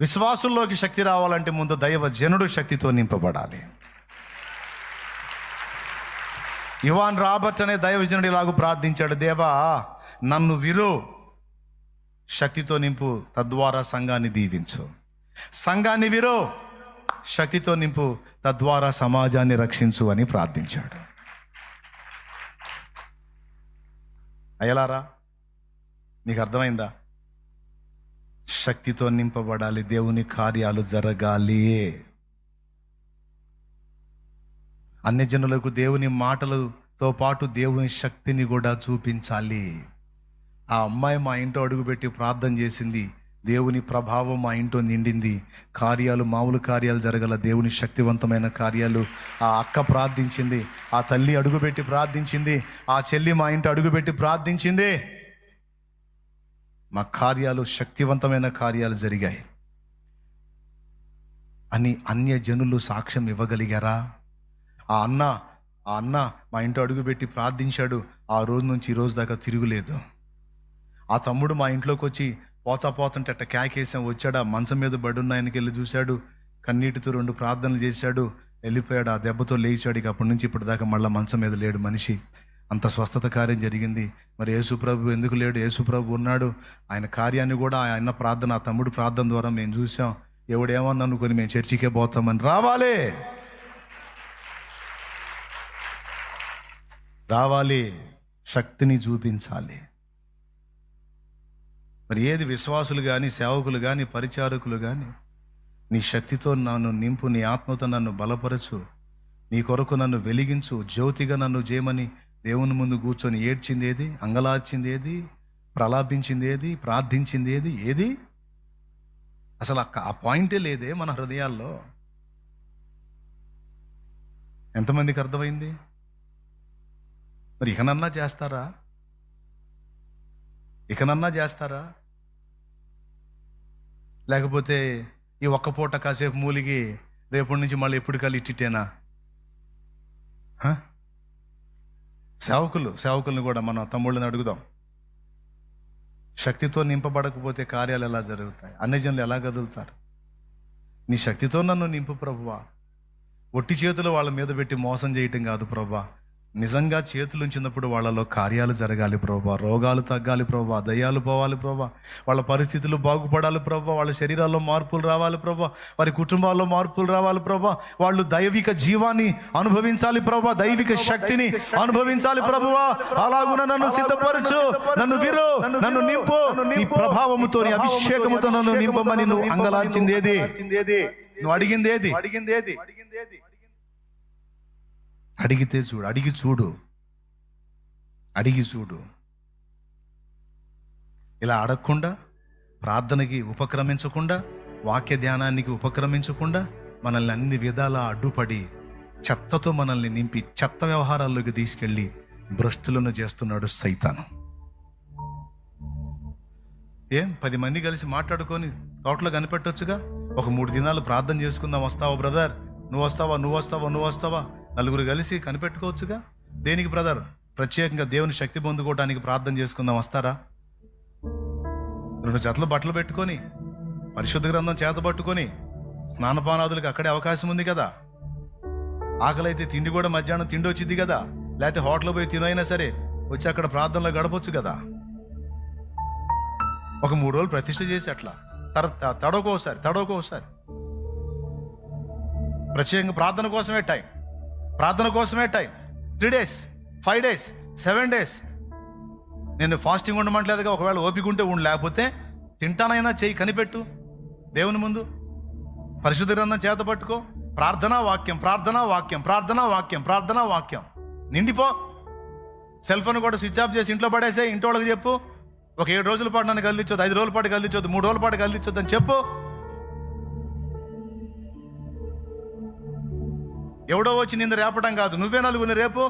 విశ్వాసుల్లోకి శక్తి రావాలంటే ముందు దైవ జనుడు శక్తితో నింపబడాలి. ఇవాన్ రాబర్ట్ అనే దైవజనుడు ఇలాగూ ప్రార్థించాడు దేవా నన్ను విరు శక్తితో నింపు తద్వారా సంఘాన్ని దీవించు. సంఘాన్ని విరు శక్తితో నింపు తద్వారా సమాజాన్ని రక్షించు అని ప్రార్థించాడు. అయ్యలారా మీకు అర్థమైందా? శక్తితో నింపబడాలి దేవుని కార్యాలు జరగాలి. అన్ని జనులకు దేవుని మాటలతో పాటు దేవుని శక్తిని కూడా చూపించాలి. ఆ అమ్మాయి మా ఇంట్లో అడుగుపెట్టి ప్రార్థన చేసింది. దేవుని ప్రభావం మా ఇంట్లో నిండింది. కార్యాలు మామూలు కార్యాలు జరగల దేవుని శక్తివంతమైన కార్యాలు. ఆ అక్క ప్రార్థించింది ఆ తల్లి అడుగుపెట్టి ప్రార్థించింది ఆ చెల్లి మా ఇంటి అడుగుపెట్టి ప్రార్థించింది. మా కార్యాలు శక్తివంతమైన కార్యాలు జరిగాయి. అని అన్య జనులు సాక్ష్యం ఇవ్వగలిగారా? ఆ అన్న ఆ అన్న మా ఇంట్లో అడుగుపెట్టి ప్రార్థించాడు. ఆ రోజు నుంచి ఈ రోజు దాకా తిరుగులేదు. ఆ తమ్ముడు మా ఇంట్లోకి వచ్చి పోతా పోతుంటే అట్ట క్యాకేసాం వచ్చాడు? ఆ మంచం మీద బడున్న ఆయనకి వెళ్ళి చూశాడు. కన్నీటితో రెండు ప్రార్థనలు చేశాడు. వెళ్ళిపోయాడు. ఆ దెబ్బతో లేచాడు. ఇక అప్పటి నుంచి ఇప్పటిదాకా దాకా మళ్ళీ మంచం మీద లేడు మనిషి. అంత స్వస్థత కార్యం జరిగింది. మరి యేసుప్రభు ఎందుకు లేడు? యేసుప్రభు ఉన్నాడు. ఆయన కార్యాన్ని కూడా ఆయన ప్రార్థన ఆ తమ్ముడు ప్రార్థన ద్వారా మేము చూసాం ఎవడేమన్నా అనుకుని మేము చర్చికే పోతామని. రావాలి! రావాలి! శక్తిని చూపించాలి. మరి ఏది విశ్వాసులు కానీ సేవకులు కానీ పరిచారకులు కానీ నీ శక్తితో నన్ను నింపు నీ ఆత్మతో నన్ను బలపరచు. నీ కొరకు నన్ను వెలిగించు. జ్యోతిగా నన్ను చేయమని దేవుని ముందు కూర్చొని ఏడ్చింది ఏది? అంగలార్చింది ఏది ప్రలాపించింది ఏది? ప్రార్థించింది ఏది ఏది అసలు ఆ- ఆ పాయింటే లేదే మన హృదయాల్లో. ఎంతమందికి అర్థమైంది? మరి ఇకనన్నా చేస్తారా? ఇకనన్నా చేస్తారా? లేకపోతే ఈ ఒక్క పూట కాసేపు మూలిగి రేపటి నుంచి మళ్ళీ ఎప్పుడు కలిసి ఇట్టిటేనా సేవకులు సేవకులను కూడా మన తమ్ముళ్ళని అడుగుదాం. శక్తితో నింపబడకపోతే కార్యాలు ఎలా జరుగుతాయి? అన్ని జనులు ఎలా కదులుతారు? నీ శక్తితో నన్ను నింపు ప్రభువా. ఒట్టి చేతులు వాళ్ళ మీద పెట్టి మోసం చేయటం కాదు ప్రభా నిజంగా చేతులు ఉంచినప్పుడు వాళ్ళలో కార్యాలు జరగాలి ప్రభా. రోగాలు తగ్గాలి ప్రభా. దయ్యాలు పోవాలి ప్రభా. వాళ్ళ పరిస్థితులు బాగుపడాలి ప్రభా. వాళ్ళ శరీరాల్లో మార్పులు రావాలి ప్రభా. వారి కుటుంబాల్లో మార్పులు రావాలి ప్రభా. వాళ్ళు దైవిక జీవాన్ని అనుభవించాలి ప్రభా. దైవిక శక్తిని అనుభవించాలి ప్రభువా అలాగున నన్ను సిద్ధపరచు. నన్ను విరు. నన్ను నింపు. నీ ప్రభావముతో నీ అభిషేకముతో నన్ను నింపమని నువ్వు అంగలార్చింది ఏది నువ్వు అడిగింది ఏది అడిగింది ఏది అడిగితే చూడు అడిగి చూడు. అడిగి చూడు. ఇలా అడగకుండా ప్రార్థనకి ఉపక్రమించకుండా వాక్య ధ్యానానికి ఉపక్రమించకుండా మనల్ని అన్ని విధాల అడ్డుపడి చెత్తతో మనల్ని నింపి చెత్త వ్యవహారాల్లోకి తీసుకెళ్ళి భ్రష్టులను చేస్తున్నాడు సైతాను. ఏం? పది మంది కలిసి మాట్లాడుకొని తోటలో కనిపెట్టొచ్చుగా? ఒక మూడు దినాలు ప్రార్థన చేసుకుందాం వస్తావా బ్రదర్? నువ్వు వస్తావా నువ్వు వస్తావా నువ్వు వస్తావా? నలుగురు కలిసి కనిపెట్టుకోవచ్చుగా? దేనికి బ్రదర్? ప్రత్యేకంగా దేవుని శక్తి పొందుకోవడానికి ప్రార్థన చేసుకుందాం వస్తారా? రెండు జతలు బట్టలు పెట్టుకొని పరిశుద్ధ గ్రంథం చేత పట్టుకొని స్నానపానాదులకు అక్కడే అవకాశం ఉంది కదా? ఆకలైతే తిండి కూడా మధ్యాహ్నం తిండి వచ్చింది కదా? లేకపోతే హోటల్ పోయి తినైనా సరే వచ్చి అక్కడ ప్రార్థనలో గడపొచ్చు కదా? ఒక మూడు రోజులు ప్రతిష్ట చేసి అట్లా. తర తడవకోసారి తడవకోసారి ప్రత్యేకంగా ప్రార్థన కోసమే టైం. ప్రార్థన కోసమే time. Three days five days seven days. నేను ఫాస్టింగ్ ఉండమంటలేదుగా ఒకవేళ ఓపిక ఉంటే ఉండి. లేకపోతే తింటానైనా చేయి కనిపెట్టు. దేవుని ముందు పరిశుద్ధ గ్రంథం చేత పట్టుకో. ప్రార్థనా వాక్యం ప్రార్థనా వాక్యం ప్రార్థనా వాక్యం ప్రార్థనా వాక్యం. నిండిపో. సెల్ ఫోన్ కూడా స్విచ్ ఆఫ్ చేసి ఇంట్లో పడేసే ఇంటి వాళ్ళకి చెప్పు. ఒక ఏడు రోజుల పాటు నన్ను కదిలించొద్దు ఐదు రోజుల పాటు కదిలించొద్దు మూడు రోజుల పాటు కదిలించొద్దు అని చెప్పు. ఎవడో వచ్చి నిన్ను రేపడం కాదు. నువ్వే నలుగురిని రేపు